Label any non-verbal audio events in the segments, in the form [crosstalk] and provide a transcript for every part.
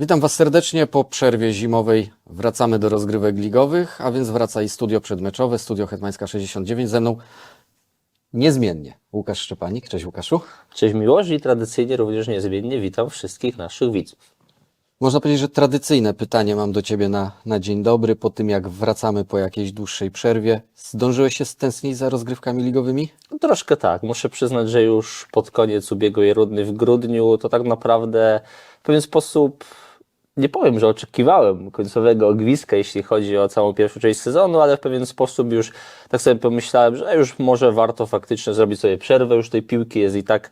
Witam Was serdecznie po przerwie zimowej. Wracamy do rozgrywek ligowych, a więc wraca i studio przedmeczowe, studio Hetmańska 69 ze mną niezmiennie. Łukasz Szczepanik. Cześć Łukaszu. Cześć Miłosz i tradycyjnie również niezmiennie witam wszystkich naszych widzów. Można powiedzieć, że tradycyjne pytanie mam do Ciebie na, na dzień dobry, po tym jak wracamy po jakiejś dłuższej przerwie. Zdążyłeś się stęsknić za rozgrywkami ligowymi? No, troszkę tak, muszę przyznać, że już pod koniec ubiegłej rundy w grudniu to tak naprawdę w pewien sposób nie powiem, że oczekiwałem końcowego ogwiska, jeśli chodzi o całą pierwszą część sezonu, ale w pewien sposób już tak sobie pomyślałem, że już może warto faktycznie zrobić sobie przerwę, już tej piłki. Jest i tak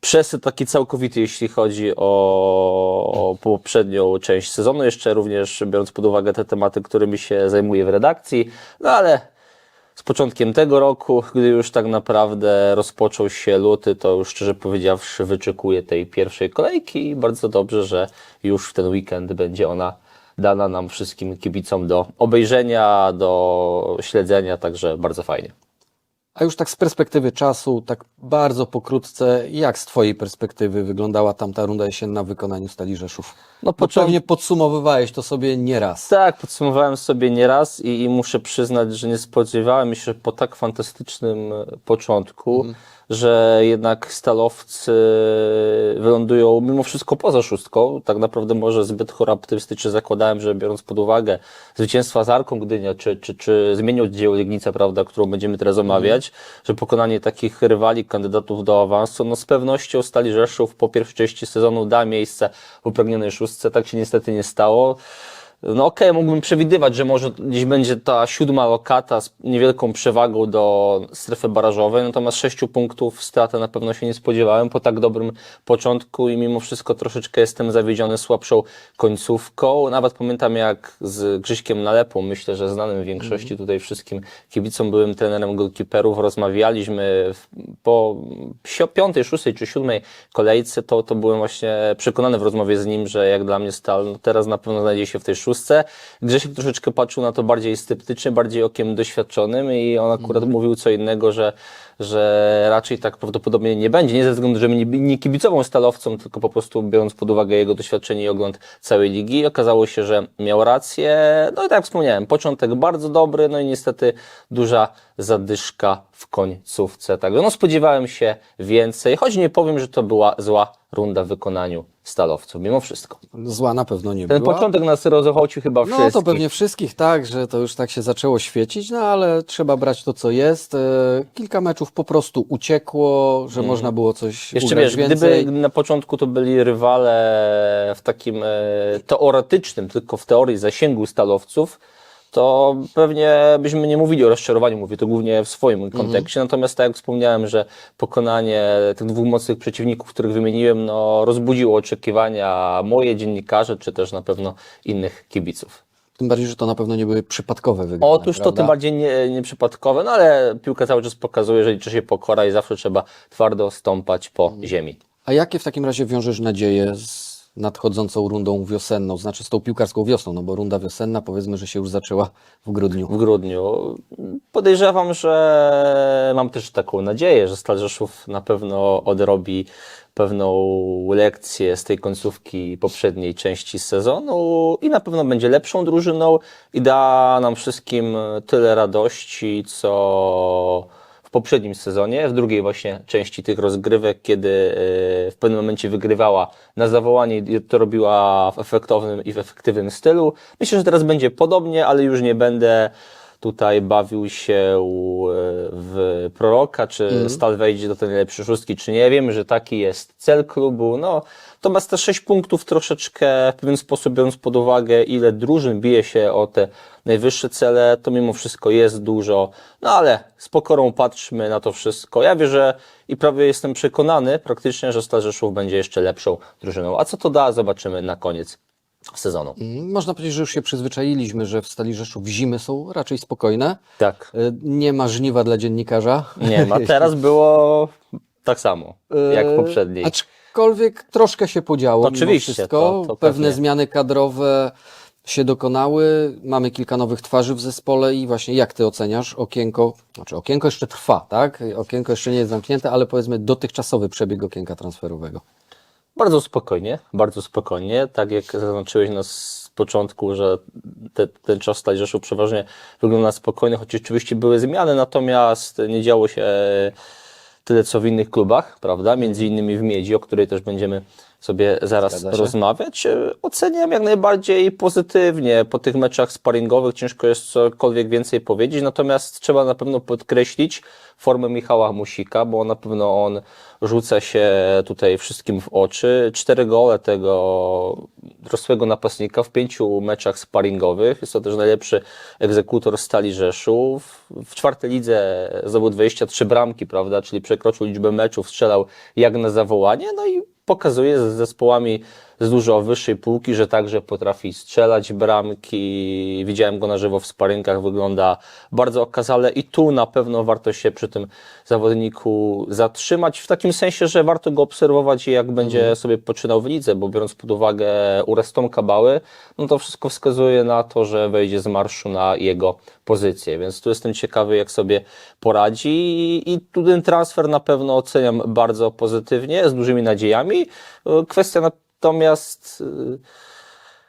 przesyt taki całkowity, jeśli chodzi o, o poprzednią część sezonu, jeszcze również biorąc pod uwagę te tematy, którymi się zajmuję w redakcji, no ale z początkiem tego roku, gdy już tak naprawdę rozpoczął się luty, to już szczerze powiedziawszy wyczekuję tej pierwszej kolejki i bardzo dobrze, że już w ten weekend będzie ona dana nam wszystkim kibicom do obejrzenia, do śledzenia, także bardzo fajnie. A już tak z perspektywy czasu, tak bardzo pokrótce, jak z Twojej perspektywy wyglądała tamta runda jesienna w wykonaniu Stali Rzeszów? No, począt- pewnie podsumowywałeś to sobie nieraz. Tak, podsumowałem sobie nieraz i, i muszę przyznać, że nie spodziewałem się po tak fantastycznym początku, że jednak stalowcy wylądują mimo wszystko poza szóstką. Tak naprawdę może zbyt choraptystycznie zakładałem, że biorąc pod uwagę zwycięstwa z Arką Gdynia, czy, czy, czy zmienią dzieło Legnica, prawda, którą będziemy teraz omawiać, że pokonanie takich rywali, kandydatów do awansu, no z pewnością Stali Rzeszów po pierwszej części sezonu da miejsce w upragnionej szóstce. Tak się niestety nie stało. No okej, mógłbym przewidywać, że może gdzieś będzie ta siódma lokata z niewielką przewagą do strefy barażowej, natomiast sześciu punktów straty na pewno się nie spodziewałem po tak dobrym początku i mimo wszystko troszeczkę jestem zawiedziony słabszą końcówką. Nawet pamiętam jak z Grzyśkiem Nalepą, myślę, że znanym w większości tutaj wszystkim kibicom, byłym trenerem goalkeeperów, rozmawialiśmy po piątej, szóstej czy siódmej kolejce, to, to byłem właśnie przekonany w rozmowie z nim, że jak dla mnie Stal no teraz na pewno znajdzie się w tej szóstce. Grzesiek troszeczkę patrzył na to bardziej sceptycznie, bardziej okiem doświadczonym i on akurat mówił co innego, że, że raczej tak prawdopodobnie nie będzie. Nie ze względu, że nie, nie kibicował stalowcom, tylko po prostu biorąc pod uwagę jego doświadczenie i ogląd całej ligi. Okazało się, że miał rację. No i tak jak wspomniałem, początek bardzo dobry, no i niestety duża zadyszka w końcówce. Także no spodziewałem się więcej, choć nie powiem, że to była zła runda w wykonaniu stalowców, mimo wszystko. Zła na pewno nie Ten była. początek nas rozochocił chyba No wszystkich. to pewnie wszystkich tak, że to już tak się zaczęło świecić, no ale trzeba brać to, co jest. E, Kilka meczów po prostu uciekło, że można było coś. Jeszcze ugrać wiesz, więcej. gdyby na początku to byli rywale w takim e, teoretycznym, tylko w teorii zasięgu stalowców, to pewnie byśmy nie mówili o rozczarowaniu, mówię to głównie w swoim Mhm. kontekście. Natomiast tak jak wspomniałem, że pokonanie tych dwóch mocnych przeciwników, których wymieniłem, no, rozbudziło oczekiwania moje dziennikarze, czy też na pewno innych kibiców. Tym bardziej, że to na pewno nie były przypadkowe wygrane. Otóż to prawda? tym bardziej nie, nieprzypadkowe, no ale piłka cały czas pokazuje, że liczy się pokora i zawsze trzeba twardo stąpać po Mhm. ziemi. A jakie w takim razie wiążesz nadzieje z nadchodzącą rundą wiosenną, znaczy z tą piłkarską wiosną, no bo runda wiosenna powiedzmy, że się już zaczęła w grudniu. w grudniu. Podejrzewam, że mam też taką nadzieję, że Stal Rzeszów na pewno odrobi pewną lekcję z tej końcówki poprzedniej części sezonu i na pewno będzie lepszą drużyną i da nam wszystkim tyle radości, co poprzednim sezonie, w drugiej właśnie części tych rozgrywek, kiedy e, w pewnym momencie wygrywała na zawołanie i to robiła w efektownym i w efektywnym stylu. Myślę, że teraz będzie podobnie, ale już nie będę tutaj bawił się e, w proroka, czy Stal wejdzie do tej najlepszej szóstki, czy nie. Wiemy, że taki jest cel klubu. No, natomiast te sześć punktów troszeczkę w pewien sposób biorąc pod uwagę, ile drużyn bije się o te najwyższe cele, to mimo wszystko jest dużo. No ale z pokorą patrzmy na to wszystko. Ja wierzę i prawie jestem przekonany praktycznie, że Stal Rzeszów będzie jeszcze lepszą drużyną. A co to da, zobaczymy na koniec sezonu. Mm, Można powiedzieć, że już się przyzwyczaili,śmy że w Stali Rzeszów zimy są raczej spokojne. Tak. E, Nie ma żniwa dla dziennikarza. Nie ma. [laughs] Teraz było tak samo, jak w E, poprzedniej. Aczkolwiek troszkę się podziało. Oczywiście, wszystko. to- to Pewne pewnie. zmiany kadrowe się dokonały. Mamy kilka nowych twarzy w zespole i właśnie jak ty oceniasz okienko? Znaczy okienko jeszcze trwa, tak? Okienko jeszcze nie jest zamknięte, ale powiedzmy dotychczasowy przebieg okienka transferowego. Bardzo spokojnie, bardzo spokojnie. Tak jak zaznaczyłeś na początku, że te, ten czas Stali Rzeszów przeważnie wygląda spokojny, choć oczywiście były zmiany, natomiast nie działo się tyle co w innych klubach, prawda? Między innymi w Miedzi, o której też będziemy sobie zaraz rozmawiać. E, Oceniam jak najbardziej pozytywnie. Po tych meczach sparingowych ciężko jest cokolwiek więcej powiedzieć, natomiast trzeba na pewno podkreślić formę Michała Musika, bo na pewno on rzuca się tutaj wszystkim w oczy. Cztery gole tego dorosłego napastnika w pięciu meczach sparingowych. Jest to też najlepszy egzekutor Stali Rzeszów. W czwartej lidze zdobył 23 bramki, prawda, czyli przekroczył liczbę meczów, strzelał jak na zawołanie, no i pokazuje z zespołami z dużo wyższej półki, że także potrafi strzelać bramki. Widziałem go na żywo w sparynkach, wygląda bardzo okazale i tu na pewno warto się przy tym zawodniku zatrzymać, w takim sensie, że warto go obserwować jak będzie sobie poczynał w lidze, bo biorąc pod uwagę uraz Tomka Bały, no to wszystko wskazuje na to, że wejdzie z marszu na jego pozycję, więc tu jestem ciekawy, jak sobie poradzi i, tu ten transfer na pewno oceniam bardzo pozytywnie, z dużymi nadziejami. Kwestia natomiast y,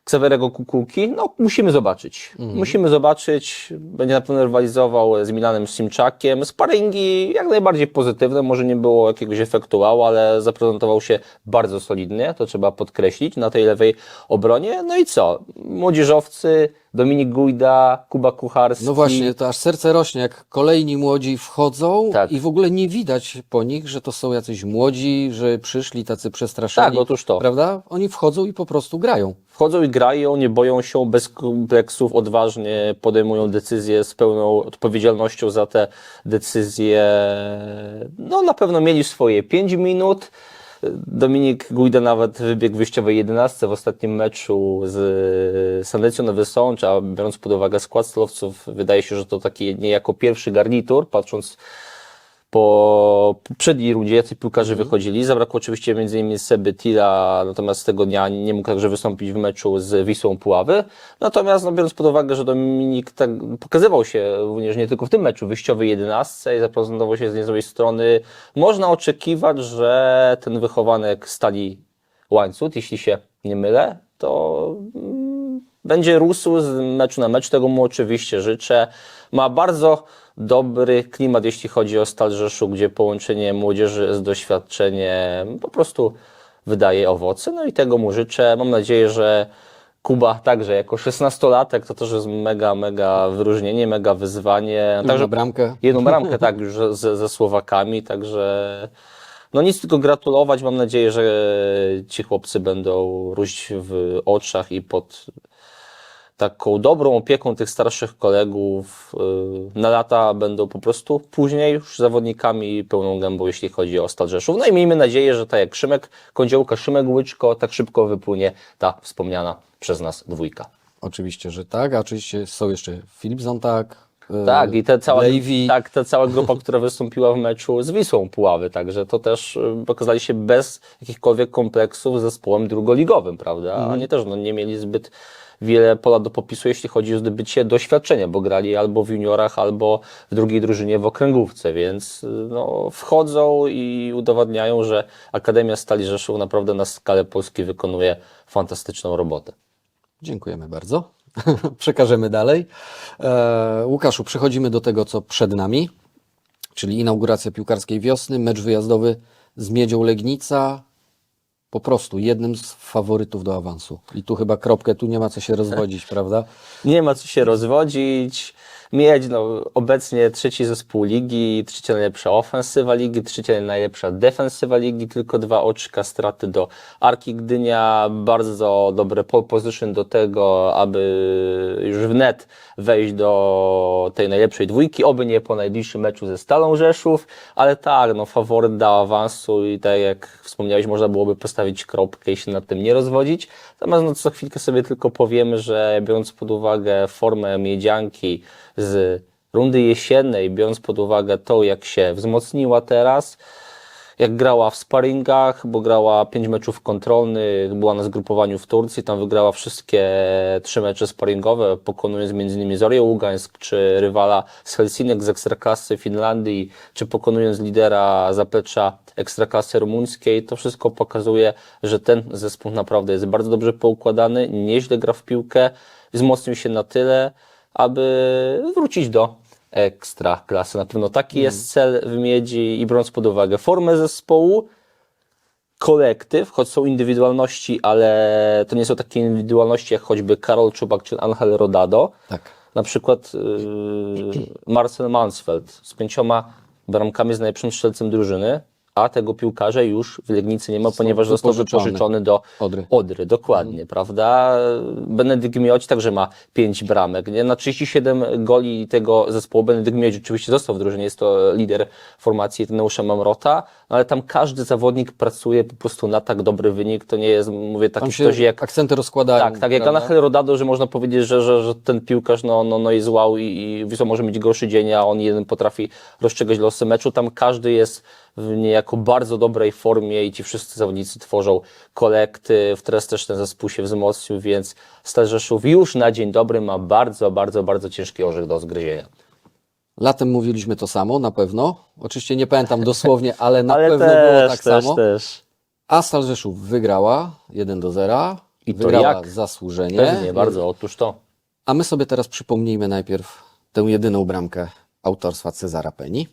Ksawerego Kukułki, no musimy zobaczyć. Musimy zobaczyć, będzie na pewno rywalizował z Milanem Simczakiem. Sparingi jak najbardziej pozytywne, może nie było jakiegoś efektu wow, ale zaprezentował się bardzo solidnie, to trzeba podkreślić, na tej lewej obronie. No i co? Młodzieżowcy, Dominik Gujda, Kuba Kucharski. No właśnie, to aż serce rośnie, jak kolejni młodzi wchodzą Tak. i w ogóle nie widać po nich, że to są jacyś młodzi, że przyszli tacy przestraszeni. Tak, otóż to. Prawda? Oni wchodzą i po prostu grają. Wchodzą i grają, nie boją się, bez kompleksów, odważnie podejmują decyzje z pełną odpowiedzialnością za te decyzje. No na pewno mieli swoje 5 minut. Dominik Gujda nawet wybiegł wyjściowej 11 w ostatnim meczu z Sandecją Nowy Sącz, a biorąc pod uwagę skład stolowców, wydaje się, że to taki niejako pierwszy garnitur, patrząc po poprzedniej rundzie jacy piłkarze wychodzili. Zabrakło oczywiście m.in. Seby Tila, natomiast tego dnia nie mógł także wystąpić w meczu z Wisłą Puławy. Natomiast no, biorąc pod uwagę, że Dominik tak pokazywał się również nie tylko w tym meczu, wyjściowej 11 i zaprezentował się z niezłej strony, można oczekiwać, że ten wychowanek stali łańcuch, jeśli się nie mylę, to mm, będzie rósł z meczu na mecz, tego mu oczywiście życzę. Ma bardzo dobry klimat, jeśli chodzi o Stal Rzeszów, gdzie połączenie młodzieży z doświadczeniem po prostu wydaje owoce, no i tego mu życzę. Mam nadzieję, że Kuba także jako 16-latek to też jest mega, mega wyróżnienie, mega wyzwanie. Także Także bramkę. jedną bramkę, [laughs] tak, już ze, ze Słowakami, także no nic tylko gratulować. Mam nadzieję, że ci chłopcy będą róść w oczach i pod taką dobrą opieką tych starszych kolegów yy, na lata będą po prostu później już zawodnikami pełną gębą, jeśli chodzi o Stal Rzeszów. No i miejmy nadzieję, że tak jak Szymek Kądziołka, Szymek Łyczko, tak szybko wypłynie ta wspomniana przez nas dwójka. Oczywiście, że tak. A oczywiście są jeszcze Filip Zontak. e, Tak, i ta cała, Levy. tak, ta cała grupa, [laughs] która wystąpiła w meczu z Wisłą Puławy, także to też y, pokazali się bez jakichkolwiek kompleksów z zespołem drugoligowym, prawda? A Oni też no, nie mieli zbyt wiele pola do popisu, jeśli chodzi o zdobycie doświadczenia, bo grali albo w juniorach, albo w drugiej drużynie w okręgówce, więc y, no, wchodzą i udowadniają, że Akademia Stali Rzeszów naprawdę na skalę polskiej wykonuje fantastyczną robotę. Dziękujemy bardzo. [laughs] Przekażemy dalej. E, Łukaszu, przechodzimy do tego, co przed nami, czyli inauguracja piłkarskiej wiosny, mecz wyjazdowy z Miedzią Legnica. Po prostu jednym z faworytów do awansu. I tu chyba kropkę, tu nie ma co się rozwodzić, [laughs] prawda? Nie ma co się rozwodzić. Miedź, no, obecnie trzeci zespół ligi, trzecia najlepsza ofensywa ligi, trzecia najlepsza defensywa ligi, tylko dwa oczka straty do Arki Gdynia, bardzo dobre pole position do tego, aby już wnet wejść do tej najlepszej dwójki, oby nie po najbliższym meczu ze Stalą Rzeszów, ale tak, no faworyt do awansu i tak jak wspomniałeś, można byłoby postawić kropkę i się nad tym nie rozwodzić. Natomiast no, co chwilkę sobie tylko powiemy, że biorąc pod uwagę formę miedzianki z rundy jesiennej, biorąc pod uwagę to, jak się wzmocniła teraz, jak grała w sparingach, bo grała pięć meczów kontrolnych, była na zgrupowaniu w Turcji, tam wygrała wszystkie trzy mecze sparingowe, pokonując m.in. Zorię Ługańsk, czy rywala z Helsinek z Ekstraklasy Finlandii, czy pokonując lidera zaplecza Ekstraklasy rumuńskiej. To wszystko pokazuje, że ten zespół naprawdę jest bardzo dobrze poukładany, nieźle gra w piłkę, wzmocnił się na tyle, aby wrócić do ekstra klasy. Na pewno taki jest cel w Miedzi i biorąc pod uwagę formę zespołu, kolektyw, choć są indywidualności, ale to nie są takie indywidualności jak choćby Karol Czubak czy Angel Rodado. Tak. Na przykład yy, [clears throat] Marcel Mansfeld z pięcioma bramkami z najlepszym strzelcem drużyny, a tego piłkarza już w Legnicy nie ma, ponieważ został wypożyczony. do Odry. Odry, dokładnie, prawda? Benedykt Mioć także ma 5 bramek. Nie? Na 37 goli tego zespołu Benedykt Mioć oczywiście został w drużynie, jest to lider formacji Tadeusza Mamrota, no ale tam każdy zawodnik pracuje po prostu na tak dobry wynik. To nie jest, mówię, taki ktoś jak akcenty rozkładają. tak, tak jak? Angel Rodado, że można powiedzieć, że, że, że ten piłkarz no, no, no jest wow i, i może mieć gorszy dzień, a on jeden potrafi rozstrzygać losy meczu. Tam każdy jest w niejako bardzo dobrej formie i ci wszyscy zawodnicy tworzą kolektyw. Teraz też ten zespół się wzmocnił, więc Stal Rzeszów już na dzień dobry ma bardzo, bardzo, bardzo ciężki orzech do zgryzienia. Latem mówiliśmy to samo, na pewno. Oczywiście nie pamiętam dosłownie, [laughs] ale na Ale pewno też, było tak też, samo. też. A Stal Rzeszów wygrała 1 do 0. I to wygrała jak? zasłużenie. Pewnie, bardzo, otóż to. A my sobie teraz przypomnijmy najpierw tę jedyną bramkę autorstwa Cezara Peni.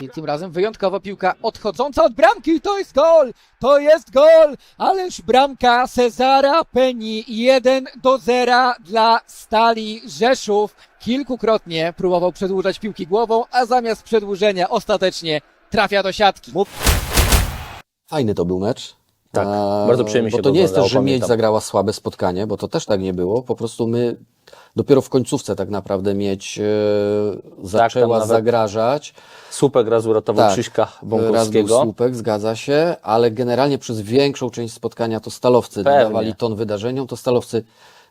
I tym razem wyjątkowa piłka odchodząca od bramki. To jest gol! To jest gol! Ależ bramka Cezara Peni 1 do 0 dla Stali Rzeszów. Kilkukrotnie próbował przedłużać piłki głową, a zamiast przedłużenia ostatecznie trafia do siatki. Fajny to był mecz. Tak, A, bardzo przyjemnie Bo się to to nie jest też, że Miedź zagrała słabe spotkanie, bo to też tak nie było. Po prostu my dopiero w końcówce tak naprawdę Miedź e, zaczęła nawet zagrażać. Słupek raz uratował Tak, Krzyśka Raz był Bąkowskiego. słupek, zgadza się, ale generalnie przez większą część spotkania to stalowcy Pewnie. dawali ton wydarzeniom, to stalowcy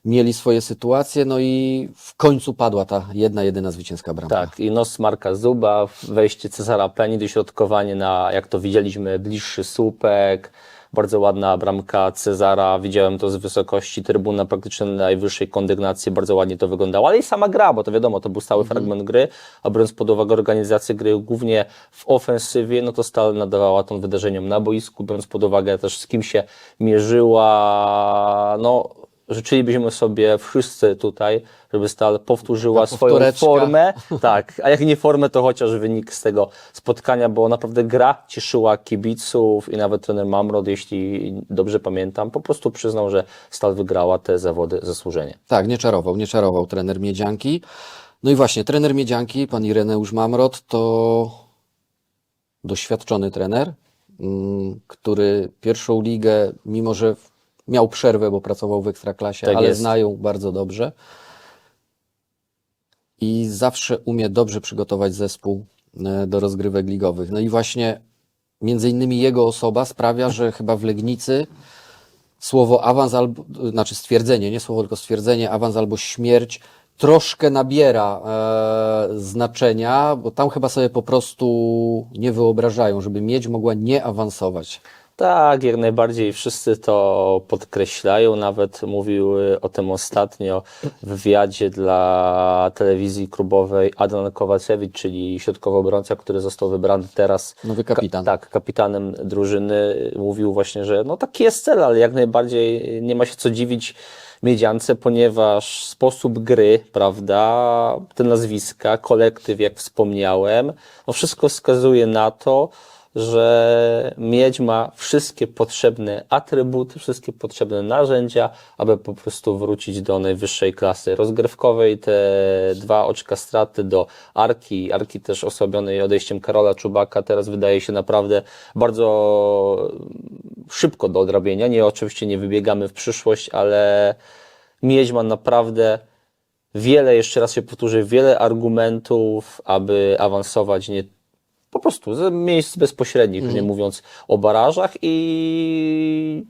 mieli swoje sytuacje, no i w końcu padła ta jedna, jedyna zwycięska bramka. Tak, i nos Marka Zuba, wejście Cezara Peni, dośrodkowanie na, jak to widzieliśmy, bliższy słupek, bardzo ładna bramka Cezara, widziałem to z wysokości trybuna, praktycznie na najwyższej kondygnacji, bardzo ładnie to wyglądało, ale i sama gra, bo to wiadomo, to był stały fragment gry, a biorąc pod uwagę organizację gry głównie w ofensywie, no to stale nadawała tą wydarzeniom na boisku, biorąc pod uwagę też z kim się mierzyła, no życzylibyśmy sobie wszyscy tutaj, żeby Stal powtórzyła Ta swoją formę, [laughs] tak, a jak nie formę, to chociaż wynik z tego spotkania, bo naprawdę gra cieszyła kibiców i nawet trener Mamrod, jeśli dobrze pamiętam, po prostu przyznał, że Stal wygrała te zawody zasłużenie. Tak, nie czarował, nie czarował trener Miedzianki. No i właśnie, trener Miedzianki, pan Ireneusz Mamrot, to doświadczony trener, mm, który pierwszą ligę, mimo że miał przerwę, bo pracował w Ekstraklasie, Tak ale jest. znają bardzo dobrze. I zawsze umie dobrze przygotować zespół e, do rozgrywek ligowych. No i właśnie między innymi jego osoba sprawia, że chyba w Legnicy słowo awans albo, znaczy stwierdzenie, nie słowo, tylko stwierdzenie awans albo śmierć troszkę nabiera e, znaczenia, bo tam chyba sobie po prostu nie wyobrażają, żeby mieć mogła nie awansować. Tak, jak najbardziej wszyscy to podkreślają. Nawet mówił y, o tym ostatnio w wywiadzie dla telewizji klubowej Adrian Kowacewicz, czyli środkowy obrońca, który został wybrany teraz. Nowy kapitan. Ka- tak, kapitanem drużyny. Mówił właśnie, że no taki jest cel, ale jak najbardziej nie ma się co dziwić Miedziance, ponieważ sposób gry, prawda, te nazwiska, kolektyw, jak wspomniałem, no wszystko wskazuje na to, że miedź ma wszystkie potrzebne atrybuty, wszystkie potrzebne narzędzia, aby po prostu wrócić do najwyższej klasy rozgrywkowej. Te dwa oczka straty do Arki, Arki też osłabionej odejściem Karola Czubaka, teraz wydaje się naprawdę bardzo szybko do odrobienia. Nie, oczywiście nie wybiegamy w przyszłość, ale miedź ma naprawdę wiele, jeszcze raz się powtórzę, wiele argumentów, aby awansować nie po prostu z miejsc bezpośrednich, już nie mówiąc o barażach i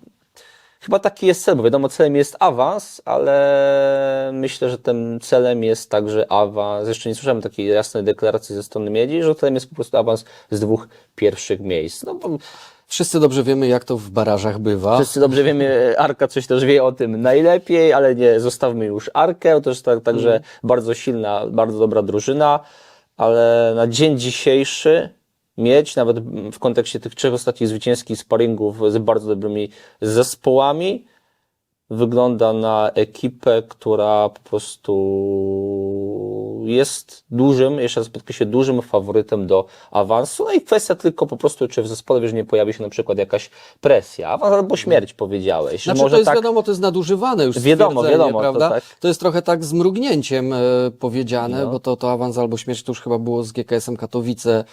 chyba taki jest cel, bo wiadomo, celem jest awans, ale myślę, że tym celem jest także awans. Jeszcze nie słyszałem takiej jasnej deklaracji ze strony Miedzi, że celem jest po prostu awans z dwóch pierwszych miejsc. No bo Wszyscy dobrze wiemy, jak to w barażach bywa. wszyscy dobrze wiemy, Arka coś też wie o tym najlepiej, ale nie zostawmy już Arkę, to też tak, także bardzo silna, bardzo dobra drużyna, ale na dzień dzisiejszy mieć, nawet w kontekście tych trzech ostatnich zwycięskich sparingów z bardzo dobrymi zespołami, wygląda na ekipę, która po prostu jest dużym, jeszcze raz podkreślę, dużym faworytem do awansu. No i kwestia tylko po prostu, czy w zespole wiesz, nie pojawi się na przykład jakaś presja. Awans albo śmierć powiedziałeś. Znaczy, Może to jest tak, wiadomo, to jest nadużywane już Wiadomo, wiadomo, to prawda? tak. To jest trochę tak z mrugnięciem e, powiedziane, No. bo to, to awans albo śmierć to już chyba było z GKS-em Katowice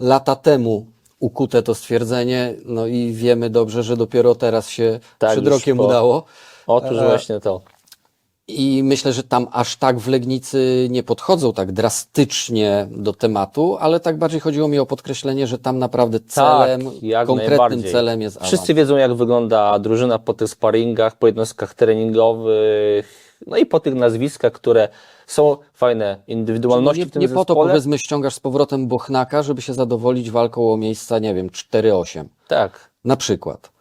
lata temu ukute to stwierdzenie, no i wiemy dobrze, że dopiero teraz się Tak, przed rokiem po- udało. Otóż E, właśnie to. I myślę, że tam aż tak w Legnicy nie podchodzą tak drastycznie do tematu, ale tak bardziej chodziło mi o podkreślenie, że tam naprawdę celem, Tak, jak konkretnym najbardziej. celem jest awans. Wszyscy wiedzą, jak wygląda drużyna po tych sparingach, po jednostkach treningowych, no i po tych nazwiskach, które są fajne indywidualności nie, w tym nie po to zespole. powiedzmy ściągasz z powrotem Bochnaka, żeby się zadowolić walką o miejsca, nie wiem, 4-8 Tak. na przykład.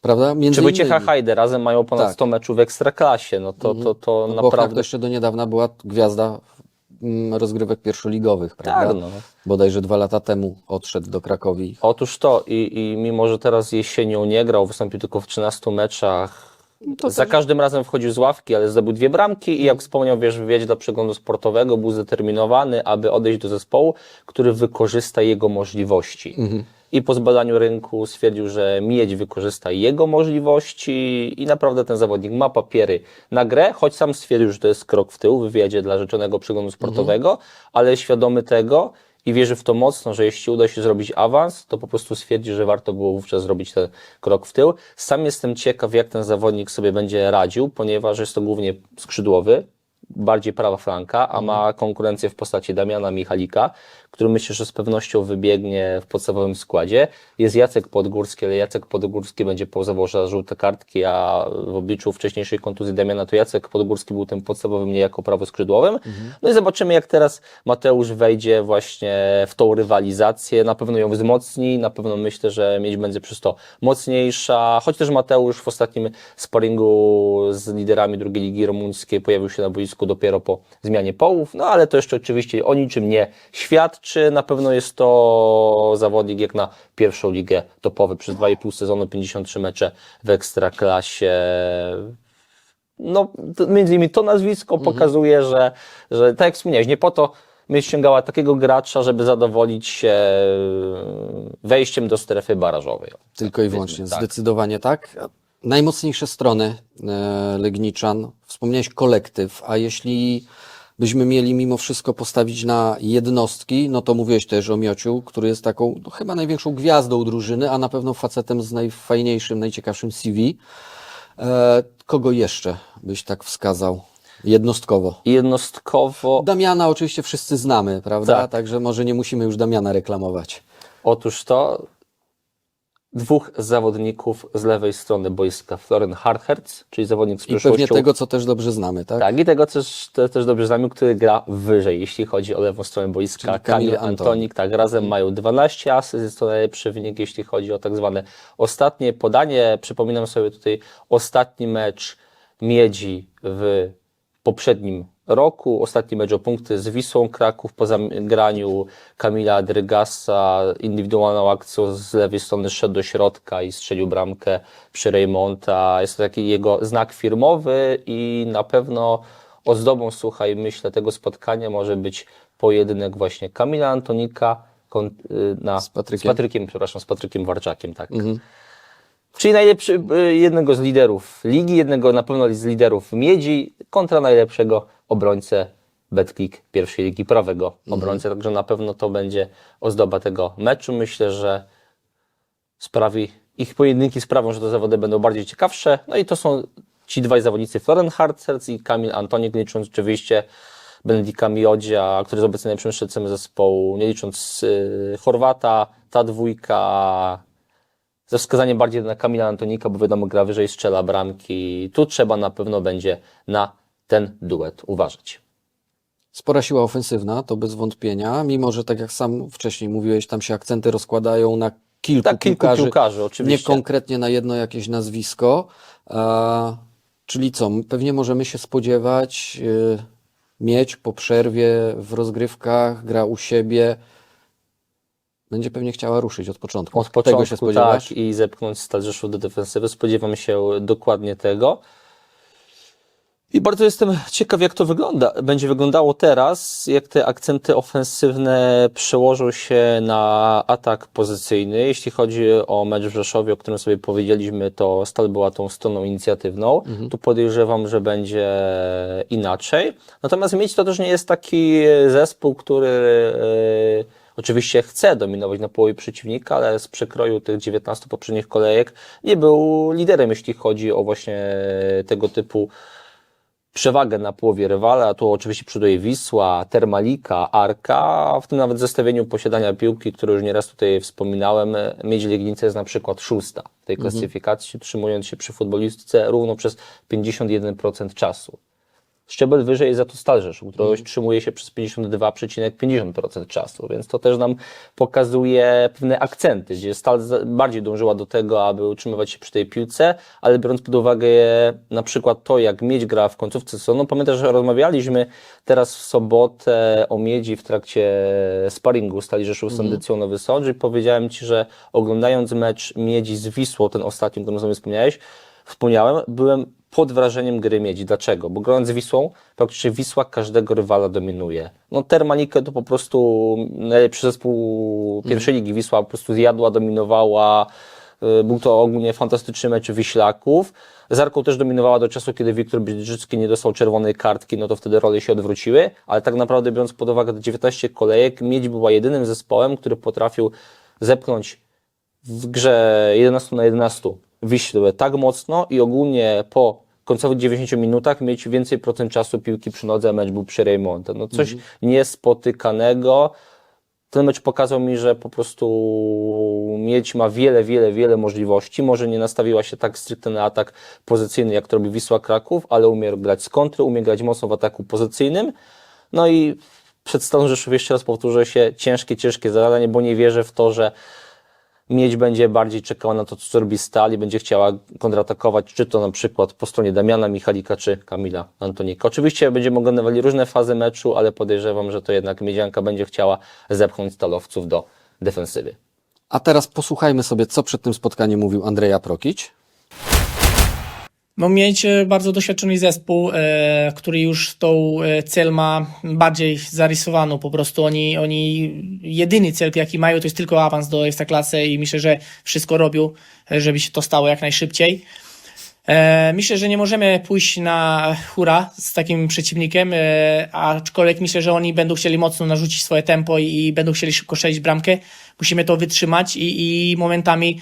Prawda? Między Czy Wojciecha. Hajdę razem mają ponad Tak. 100 meczów w Ekstraklasie, no to, to, to No, Bochnak naprawdę... to jeszcze do niedawna była gwiazda mm, rozgrywek pierwszoligowych, prawda? Tak, no. Bodajże dwa lata temu odszedł do Krakowi. Otóż to i, i mimo, że teraz jesienią nie grał, wystąpił tylko w 13 meczach, to za każdym razem wchodził z ławki, ale zdobył dwie bramki i jak wspomniał, wiesz, w wywiadzie dla przeglądu sportowego był zdeterminowany, aby odejść do zespołu, który wykorzysta jego możliwości. I po zbadaniu rynku stwierdził, że Miedź wykorzysta jego możliwości i naprawdę ten zawodnik ma papiery na grę, choć sam stwierdził, że to jest krok w tył w wywiadzie dla rzeczonego przeglądu sportowego, ale świadomy tego i wierzy w to mocno, że jeśli uda się zrobić awans, to po prostu stwierdzi, że warto było wówczas zrobić ten krok w tył. Sam jestem ciekaw, jak ten zawodnik sobie będzie radził, ponieważ jest to głównie skrzydłowy, bardziej prawa flanka, a ma konkurencję w postaci Damiana Michalika, który myślę, że z pewnością wybiegnie w podstawowym składzie. Jest Jacek Podgórski, ale Jacek Podgórski będzie pauzował za żółte kartki, a w obliczu wcześniejszej kontuzji Damiana to Jacek Podgórski był tym podstawowym niejako prawoskrzydłowym. No i zobaczymy, jak teraz Mateusz wejdzie właśnie w tą rywalizację. Na pewno ją wzmocni, na pewno myślę, że mieć będzie przez to mocniejsza, choć też Mateusz w ostatnim sparingu z liderami drugiej ligi rumuńskiej pojawił się na boisku dopiero po zmianie połów, no ale to jeszcze oczywiście o niczym nie świadczy. Na pewno jest to zawodnik jak na pierwszą ligę topowy przez 2,5 sezonu, 53 mecze w Ekstraklasie. No, między innymi to nazwisko pokazuje, że, że tak jak wspomniałeś, nie po to mnie ściągała takiego gracza, żeby zadowolić się wejściem do strefy barażowej. Tylko i Powiedzmy wyłącznie, tak. zdecydowanie tak. Najmocniejsze strony e, Legniczan, wspomniałeś kolektyw, a jeśli byśmy mieli mimo wszystko postawić na jednostki, no to mówiłeś też o Miociu, który jest taką no, chyba największą gwiazdą drużyny, a na pewno facetem z najfajniejszym, najciekawszym CV. E, kogo jeszcze byś tak wskazał jednostkowo? Jednostkowo, Damiana oczywiście wszyscy znamy, prawda? Tak. Także może nie musimy już Damiana reklamować. otóż to dwóch zawodników z lewej strony boiska, Floren Hartherz, czyli zawodnik z I przyszłością. pewnie tego, co też dobrze znamy, tak? Tak, i tego też, te, też dobrze znamy, który gra wyżej, jeśli chodzi o lewą stronę boiska. Czyli Kamil Kamil Antonik. Antonik, tak, razem mają 12 asyst, jest to najlepszy wynik, jeśli chodzi o tak zwane ostatnie podanie. Przypominam sobie tutaj ostatni mecz Miedzi w poprzednim roku, ostatni mecz o punkty z Wisłą Kraków po zagraniu Kamila Drygasa, indywidualną akcją z lewej strony szedł do środka i strzelił bramkę przy Reymonta. Jest to taki jego znak firmowy i na pewno ozdobą, słuchaj, myślę, tego spotkania może być pojedynek właśnie Kamila Antonika y, na, Z Patrykiem. z Patrykiem, przepraszam, z Patrykiem Warczakiem, tak. Czyli najlepszy, y, jednego z liderów ligi, jednego na pewno z liderów Miedzi kontra najlepszego obrońcę Betclick pierwszej ligi, prawego obrońcę, także na pewno to będzie ozdoba tego meczu. Myślę, że sprawi, ich pojedynki sprawią, że te zawody będą bardziej ciekawsze. No i to są ci dwaj zawodnicy, Floren Hartz i Kamil Antonik, licząc oczywiście Benedika Miodzia, który jest obecnie najlepszym strzelcem zespołu, nie licząc y, Chorwata, ta dwójka ze wskazaniem bardziej na Kamila Antonika, bo wiadomo, gra wyżej strzela bramki. Tu trzeba na pewno będzie na ten duet uważać. Spora siła ofensywna, to bez wątpienia, mimo że tak jak sam wcześniej mówiłeś, tam się akcenty rozkładają na kilku Tak, kilku piłkarzy, piłkarzy, nie oczywiście. konkretnie na jedno jakieś nazwisko. A, czyli co, pewnie możemy się spodziewać, y, mieć po przerwie w rozgrywkach, gra u siebie, będzie pewnie chciała ruszyć od początku. Od Tego początku się spodziewasz? tak i zepchnąć Stal Rzeszów do defensywy. Spodziewam się dokładnie tego. I bardzo jestem ciekaw, jak to wygląda. Będzie wyglądało teraz, jak te akcenty ofensywne przełożą się na atak pozycyjny. Jeśli chodzi o mecz w Rzeszowie, o którym sobie powiedzieliśmy, to Stal była tą stroną inicjatywną. Tu podejrzewam, że będzie inaczej. Natomiast mieć to też nie jest taki zespół, który e, oczywiście chce dominować na połowie przeciwnika, ale z przekroju tych 19 poprzednich kolejek nie był liderem, jeśli chodzi o właśnie tego typu przewagę na połowie rywala, a tu oczywiście przoduje Wisła, Termalika, Arka, a w tym nawet zestawieniu posiadania piłki, które już nieraz tutaj wspominałem, Miedź Legnica jest na przykład szósta w tej klasyfikacji, utrzymując się przy futbolistce równo przez 51% czasu. Szczebel wyżej jest za to Stal Rzeszów, który utrzymuje się przez 52,50% czasu, więc to też nam pokazuje pewne akcenty, gdzie Stal bardziej dążyła do tego, aby utrzymywać się przy tej piłce, ale biorąc pod uwagę na przykład to, jak Miedź gra w końcówce sezonu, pamiętasz, że rozmawialiśmy teraz w sobotę o Miedzi w trakcie sparingu Stali Rzeszów z Andycją Nowy Sącz i powiedziałem Ci, że oglądając mecz Miedzi z Wisłą, ten ostatni, o którym sobie wspomniałeś, wspomniałem, byłem pod wrażeniem gry Miedzi. Dlaczego? Bo grając z Wisłą, praktycznie Wisła każdego rywala dominuje. No Termalikę to po prostu najlepszy zespół pierwszej ligi. Wisła po prostu zjadła, dominowała. Y, Był to ogólnie fantastyczny mecz Wiślaków. Z Arką też dominowała do czasu, kiedy Wiktor Biedrzycki nie dostał czerwonej kartki, no to wtedy role się odwróciły, ale tak naprawdę biorąc pod uwagę te 19 kolejek, Miedź była jedynym zespołem, który potrafił zepchnąć w grze 11 na 11 Wiśle tak mocno i ogólnie po końcowych 90 minutach mieć więcej procent czasu piłki przy nodze, a mecz był przy Reymonte. No coś niespotykanego. Ten mecz pokazał mi, że po prostu mieć ma wiele, wiele, wiele możliwości. Może nie nastawiła się tak stricte na atak pozycyjny, jak to robi Wisła Kraków, ale umie grać z kontry, umie grać mocno w ataku pozycyjnym. No i przed Stalą Rzeszów jeszcze raz powtórzę się, ciężkie, ciężkie zadanie, bo nie wierzę w to, że Miedź będzie bardziej czekała na to, co robi Stal i będzie chciała kontratakować, czy to na przykład po stronie Damiana Michalika, czy Kamila Antonika. Oczywiście będziemy oglądali różne fazy meczu, ale podejrzewam, że to jednak Miedzianka będzie chciała zepchnąć stalowców do defensywy. A teraz posłuchajmy sobie, co przed tym spotkaniem mówił Andrzeja Prokić. No mieć bardzo doświadczony zespół, e, który już tą e, cel ma bardziej zarysowaną. Po prostu oni, oni jedyny cel, jaki mają, to jest tylko awans do Ekstraklasy i myślę, że wszystko robią, żeby się to stało jak najszybciej. E, myślę, że nie możemy pójść na hura z takim przeciwnikiem, aczkolwiek myślę, że oni będą chcieli mocno narzucić swoje tempo i, będą chcieli szybko strzelić bramkę. Musimy to wytrzymać i, i momentami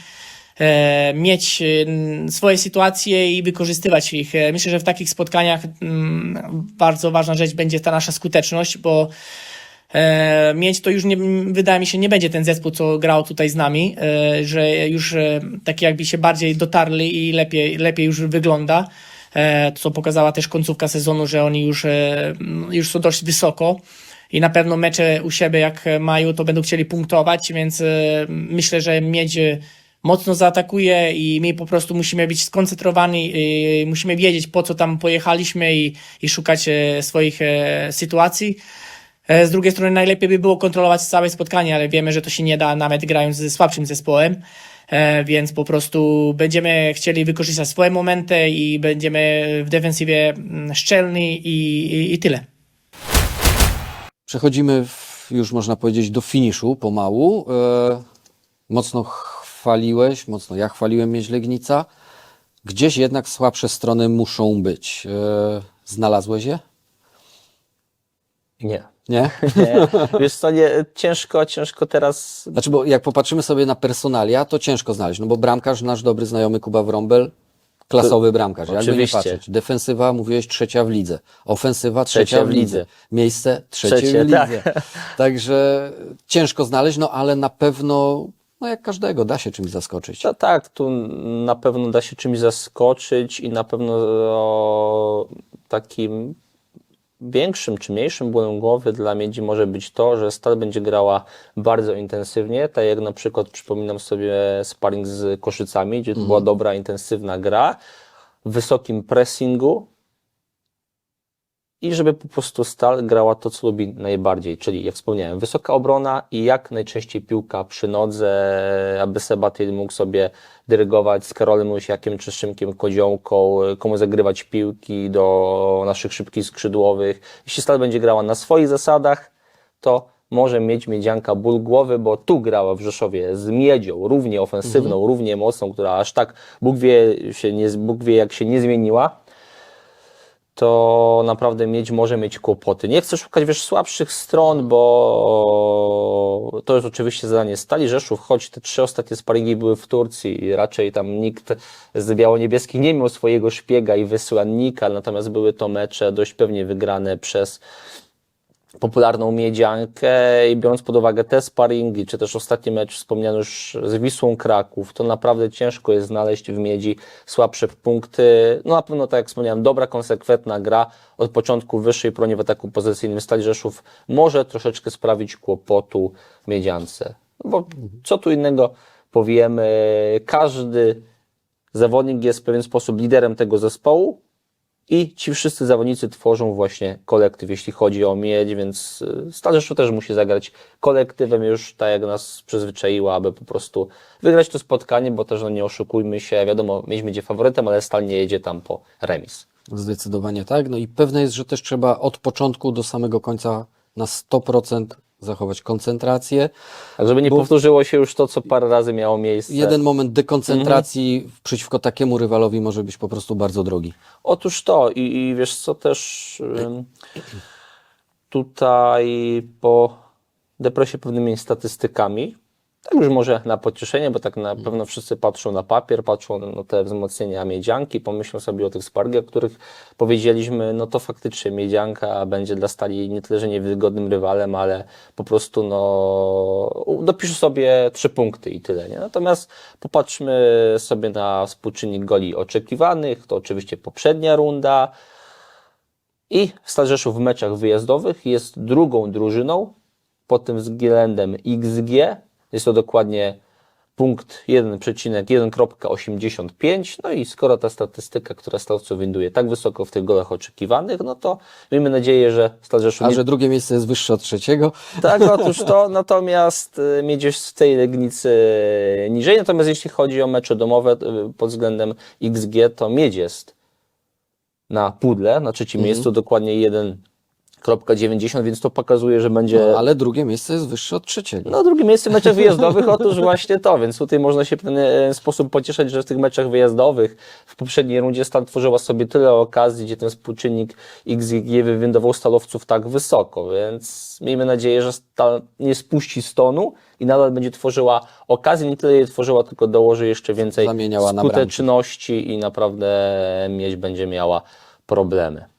mieć e, swoje sytuacje i wykorzystywać ich. E, Myślę, że w takich spotkaniach mm, bardzo ważna rzecz będzie ta nasza skuteczność, bo e, mieć to już nie, wydaje mi się, nie będzie ten zespół, co grał tutaj z nami, e, że już e, tak jakby się bardziej dotarli i lepiej, lepiej już wygląda. E, co pokazała też końcówka sezonu, że oni już, e, już są dość wysoko i na pewno mecze u siebie jak mają, to będą chcieli punktować, więc e, myślę, że mieć e, mocno zaatakuje i my po prostu musimy być skoncentrowani, i musimy wiedzieć po co tam pojechaliśmy i, i szukać e, swoich e, sytuacji. E, Z drugiej strony najlepiej by było kontrolować całe spotkanie, ale wiemy, że to się nie da nawet grając ze słabszym zespołem. Więc po prostu będziemy chcieli wykorzystać swoje momenty i będziemy w defensywie mm, szczelni i, i, i tyle. Przechodzimy w, już można powiedzieć do finiszu pomału. E, mocno chwaliłeś, mocno ja chwaliłem Miedź Legnica. Gdzieś jednak słabsze strony muszą być. E, znalazłeś je? Nie. Nie? [laughs] nie. Wiesz co, nie, ciężko, ciężko teraz Znaczy, bo jak popatrzymy sobie na personalia, to ciężko znaleźć, no bo bramkarz, nasz dobry znajomy Kuba Wrąbel, klasowy bramkarz, jakby nie oczywiście. patrzeć. Defensywa, mówiłeś, trzecia w lidze. Ofensywa, trzecia, Trzecia w w lidze. lidze. Miejsce, trzecie Trzecie, w tak. lidze. Także ciężko znaleźć, no ale na pewno no jak każdego, da się czymś zaskoczyć. To, tak, tu na pewno da się czymś zaskoczyć i na pewno o, takim większym czy mniejszym bólem głowy dla Miedzi może być to, że Stal będzie grała bardzo intensywnie, tak jak na przykład przypominam sobie sparring z Koszycami, gdzie to była dobra, intensywna gra, w wysokim pressingu i żeby po prostu Stal grała to, co lubi najbardziej, czyli jak wspomniałem, wysoka obrona i jak najczęściej piłka przy nodze, aby Sebastian mógł sobie dyrygować z Karolem Łysiakiem czy Szymkiem Koziołką, komu zagrywać piłki do naszych szybkich skrzydłowych. Jeśli Stal będzie grała na swoich zasadach, to może mieć Miedzianka ból głowy, bo tu grała w Rzeszowie z Miedzią, równie ofensywną, równie mocną, która aż tak Bóg wie, się nie, Bóg wie jak się nie zmieniła to naprawdę mieć może mieć kłopoty. Nie chcę szukać wiesz, słabszych stron, bo to jest oczywiście zadanie Stali Rzeszów, choć te trzy ostatnie sparingi były w Turcji i raczej tam nikt z biało-niebieskich nie miał swojego szpiega i wysłannika, natomiast były to mecze dość pewnie wygrane przez popularną miedziankę i biorąc pod uwagę te sparingi, czy też ostatni mecz wspomniany już z Wisłą Kraków, to naprawdę ciężko jest znaleźć w miedzi słabsze punkty. No na pewno, tak jak wspomniałem, dobra, konsekwentna gra od początku wyższej broni w ataku pozycyjnym Stali Rzeszów może troszeczkę sprawić kłopotu miedziance. No bo co tu innego powiemy, każdy zawodnik jest w pewien sposób liderem tego zespołu, i ci wszyscy zawodnicy tworzą właśnie kolektyw, jeśli chodzi o miedź, więc y, Stal Rzeszów też musi zagrać kolektywem już tak jak nas przyzwyczaiła, aby po prostu wygrać to spotkanie, bo też no, nie oszukujmy się, wiadomo, mieć będzie faworytem, ale Stal nie jedzie tam po remis. Zdecydowanie tak. No i pewne jest, że też trzeba od początku do samego końca na 100% zachować koncentrację. Tak, żeby nie Bo- powtórzyło się już to, co parę razy miało miejsce. Jeden moment dekoncentracji przeciwko takiemu rywalowi może być po prostu bardzo drogi. Otóż to i, i wiesz co też tutaj po depresie pewnymi statystykami, tak już może na pocieszenie, bo tak na pewno wszyscy patrzą na papier, patrzą na te wzmocnienia miedzianki, pomyślą sobie o tych spargach, których powiedzieliśmy, no to faktycznie miedzianka będzie dla Stali nie tyle, że niewygodnym rywalem, ale po prostu no dopisz sobie trzy punkty i tyle, nie? Natomiast popatrzmy sobie na współczynnik goli oczekiwanych, to oczywiście poprzednia runda, i Stal Rzeszów w meczach wyjazdowych jest drugą drużyną pod tym względem XG. Jest to dokładnie punkt 1,1.85. No i skoro ta statystyka, która Stalowców winduje tak wysoko w tych golach oczekiwanych, no to miejmy nadzieję, że Stal Rzeszów A że drugie miejsce jest wyższe od trzeciego, tak, otóż to, [laughs] natomiast y, mieć gdzieś w tej Legnicy niżej. Natomiast jeśli chodzi o mecze domowe y, pod względem XG, to miedź jest na pudle, na trzecim miejscu dokładnie 1,90, więc to pokazuje, że będzie. no, ale drugie miejsce jest wyższe od trzeciego. No, drugie miejsce w meczach wyjazdowych, otóż właśnie to, więc tutaj można się w ten e, sposób pocieszać, że w tych meczach wyjazdowych w poprzedniej rundzie Stal tworzyła sobie tyle okazji, gdzie ten współczynnik XG wywindował Stalowców tak wysoko, więc miejmy nadzieję, że Stal nie spuści stonu i nadal będzie tworzyła okazję, nie tyle je tworzyła, tylko dołoży jeszcze więcej Zamieniała na skuteczności i naprawdę mieć będzie miała problemy.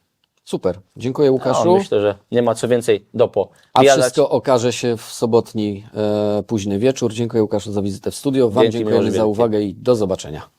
Super. Dziękuję No, Łukaszu. myślę, że nie ma co więcej A dopowiadać. wszystko okaże się w sobotni e, późny wieczór. Dziękuję Łukaszu za wizytę w studio. Wam Dzięki, dziękujemy za uwagę i do zobaczenia.